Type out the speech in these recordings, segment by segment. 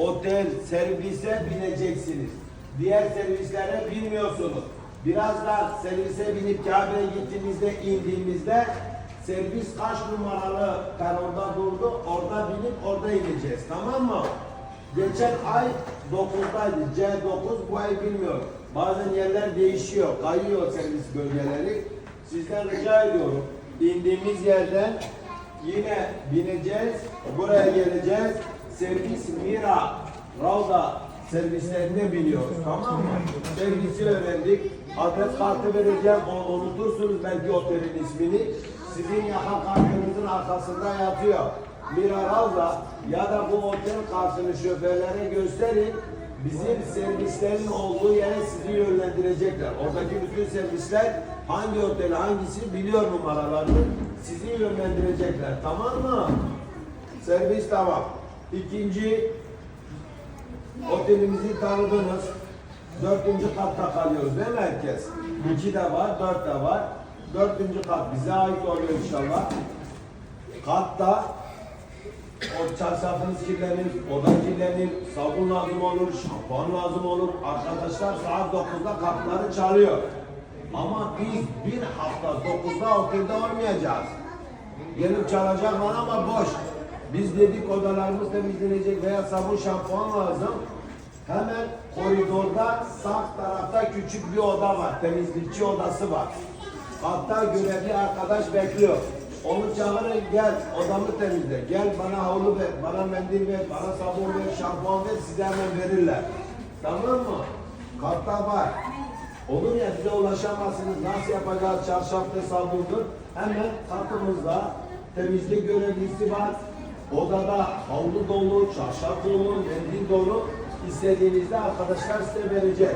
otel, servise bineceksiniz. Diğer servislere binmiyorsunuz. Birazdan servise binip Kabe'ye gittiğimizde indiğimizde servis kaç numaralı peronda durdu orada binip orada ineceğiz tamam mı? Geçen ay 9'daydı C9 bu ay bilmiyorum. Bazen yerler değişiyor, kayıyor servis bölgeleri. Sizden rica ediyorum indiğimiz yerden yine bineceğiz, buraya geleceğiz. Servis Mira, Ravda servislerine biniyoruz tamam mı? Servisi öğrendik. Adres kartı vereceğim, o- unutursunuz belki otelin ismini. Sizin yaka kartınızın arkasında yatıyor. Mira Ravda ya da bu otel kartını şoförlere gösterin. Bizim servislerin olduğu yere sizi yönlendirecekler. Oradaki bütün servisler hangi otel hangisi biliyor numaralarını. Sizi yönlendirecekler. Tamam mı? Servis tamam. İkinci otelimizi tanıdınız. Dördüncü katta kalıyoruz değil mi herkes? İki de var, dört de var. Dördüncü kat bize ait oluyor inşallah. Katta o çarşafınız kirlenir, oda kirlenir, sabun lazım olur, şampuan lazım olur. Arkadaşlar saat 9'da kapıları çalıyor. Ama biz bir hafta 9'da otelde olmayacağız. Gelip çalacaklar ama boş. Biz dedik odalarımız temizlenecek veya sabun şampuan lazım. Hemen koridorda sağ tarafta küçük bir oda var. Temizlikçi odası var. Hatta görevli arkadaş bekliyor. Onu çağırın gel odamı temizle. Gel bana havlu ver, bana mendil ver, bana sabun ver, şampuan ver size hemen verirler. Tamam mı? Katta var. Olur ya bize ulaşamazsınız. Nasıl yapacağız? Çarşafta sabundur. Hemen kapımızda temizlik görevlisi var. Odada havlu dolu, çarşaf dolu, mendil dolu. İstediğinizde arkadaşlar size verecek.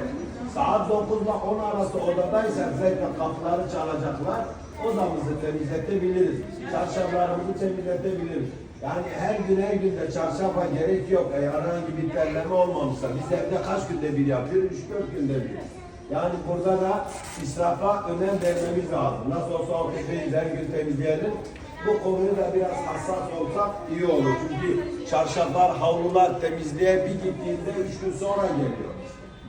Saat 9 ile 10 arası odadaysak zaten kapıları çalacaklar. Odamızı temizletebiliriz. Çarşaflarımızı temizletebiliriz. Yani her gün her günde çarşafa gerek yok. Eğer herhangi bir terleme olmamışsa. Biz evde kaç günde bir yapıyoruz? 3-4 günde bir. Yani burada da israfa önem vermemiz lazım. Nasıl olsa o her gün temizleyelim. Bu konuyu da biraz hassas olsak iyi olur. Çünkü çarşaflar, havlular temizliğe bir gittiğinde üç gün sonra geliyor.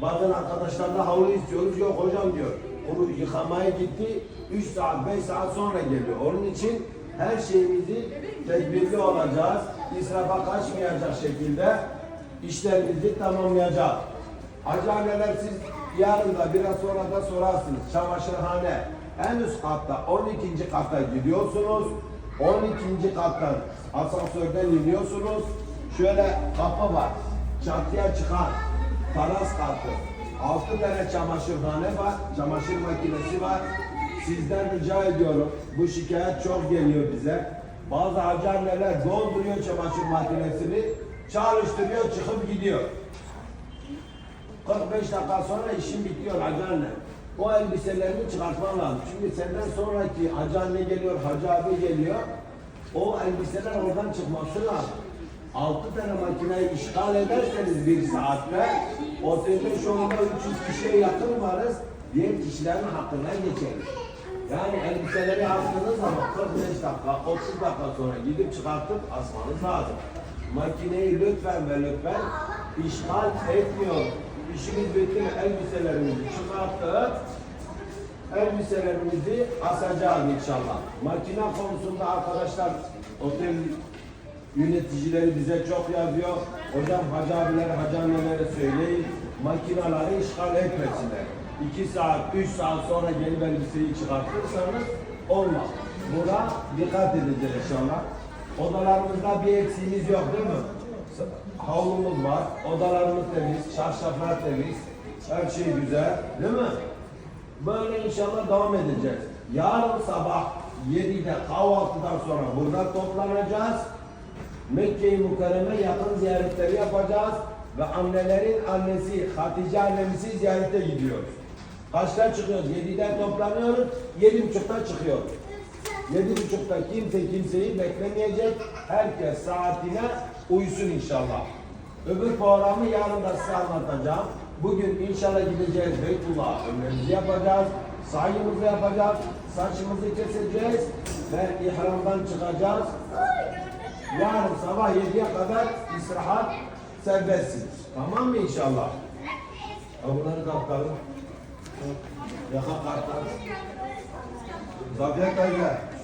Bazen arkadaşlar da havlu istiyoruz. Yok hocam diyor. Onu yıkamaya gitti. 3 saat, 5 saat sonra geliyor. Onun için her şeyimizi tedbirli olacağız. İsrafa kaçmayacak şekilde işlerimizi tamamlayacağız. Acaneler siz yarın da biraz sonra da sorarsınız. Çamaşırhane en üst katta 12. kata gidiyorsunuz. 12. kattan asansörden iniyorsunuz. Şöyle kapı var. Çatıya çıkan taras katı. 6 tane çamaşırhane var. Çamaşır makinesi var. Sizden rica ediyorum. Bu şikayet çok geliyor bize. Bazı acaneler dolduruyor çamaşır makinesini. Çalıştırıyor çıkıp gidiyor. 45 dakika sonra işin bitiyor hacı anne. O elbiselerini çıkartman lazım. Çünkü senden sonraki hacı anne geliyor, hacı abi geliyor. O elbiseler oradan çıkması lazım. 6 tane makineyi işgal ederseniz bir saatte otelde şu anda 300 kişiye yakın varız. Diğer kişilerin hakkına geçeriz. Yani elbiseleri astığınız zaman 45 dakika, 30 dakika sonra gidip çıkartıp asmanız lazım. Makineyi lütfen ve lütfen işgal etmiyor. İşimiz bitti mi elbiselerimizi çıkartıp elbiselerimizi asacağız inşallah. Makine konusunda arkadaşlar otel yöneticileri bize çok yazıyor. Hocam hacı abilere, hacı annelere söyleyin. Makinaları işgal etmesinler. 2 saat, 3 saat sonra gelip elbiseyi çıkartırsanız olmaz. Buna dikkat edeceğiz inşallah. Odalarımızda bir eksiğimiz yok değil mi? Havlumuz var, odalarımız temiz, çarşaflar temiz, her şey güzel değil mi? Böyle inşallah devam edeceğiz. Yarın sabah 7'de kahvaltıdan sonra burada toplanacağız. Mekke-i Mukarreme yakın ziyaretleri yapacağız ve annelerin annesi Hatice annemizi ziyarete gidiyoruz. Kaçta çıkıyoruz? 7'den toplanıyoruz, 7.30'da çıkıyoruz. 7.30'da kimse kimseyi beklemeyecek. Herkes saatine uysun inşallah. Öbür programı yarın da size anlatacağım. Bugün inşallah gideceğiz Beytullah ömrümüzü yapacağız. Sayımızı yapacağız. Saçımızı keseceğiz. Ve ihramdan çıkacağız. Yarın sabah 7'ye kadar istirahat serbestsiniz. Tamam mı inşallah? Bunları kaptalım. Yaka kartlar. Zafer teyze.